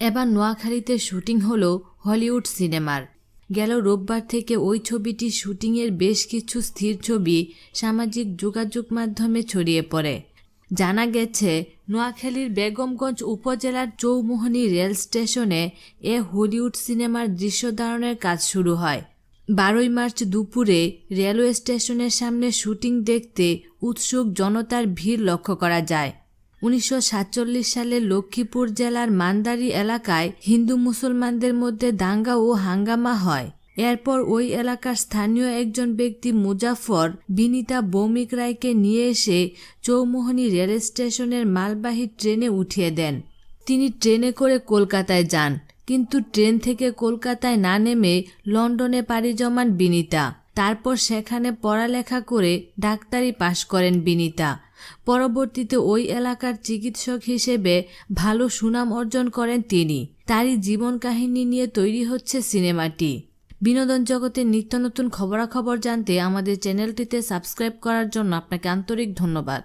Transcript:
এবার নোয়াখালীতে শুটিং হলো হলিউড সিনেমার। গেল রোববার থেকে ওই ছবিটির শুটিংয়ের বেশ কিছু স্থির ছবি সামাজিক যোগাযোগ মাধ্যমে ছড়িয়ে পড়ে। জানা গেছে, নোয়াখালীর বেগমগঞ্জ উপজেলার চৌমোহনী রেল স্টেশনে এ হলিউড সিনেমার দৃশ্য ধারণের কাজ শুরু হয়। বারোই মার্চ দুপুরে রেলওয়ে স্টেশনের সামনে শুটিং দেখতে উৎসুক জনতার ভিড় লক্ষ্য করা যায়। উনিশশো সাতচল্লিশ সালে লক্ষ্মীপুর জেলার মান্দারি এলাকায় হিন্দু মুসলমানদের মধ্যে দাঙ্গা ও হাঙ্গামা হয়। এরপর ওই এলাকার স্থানীয় একজন ব্যক্তি মুজাফর বিনিতা ভৌমিক রায়কে নিয়ে এসে চৌমোহনী রেল স্টেশনের মালবাহী ট্রেনে উঠিয়ে দেন। তিনি ট্রেনে করে কলকাতায় যান, কিন্তু ট্রেন থেকে কলকাতায় না নেমে লন্ডনে পাড়ি জমান বিনিতা। তারপর সেখানে পড়ালেখা করে ডাক্তারি পাশ করেন বিনিতা। পরবর্তীতে ওই এলাকার চিকিৎসক হিসেবে ভালো সুনাম অর্জন করেন তিনি। তারই জীবন কাহিনী নিয়ে তৈরি হচ্ছে সিনেমাটি। বিনোদন জগতের নিত্য নতুন খবরাখবর জানতে আমাদের চ্যানেলটিতে সাবস্ক্রাইব করার জন্য আপনাকে আন্তরিক ধন্যবাদ।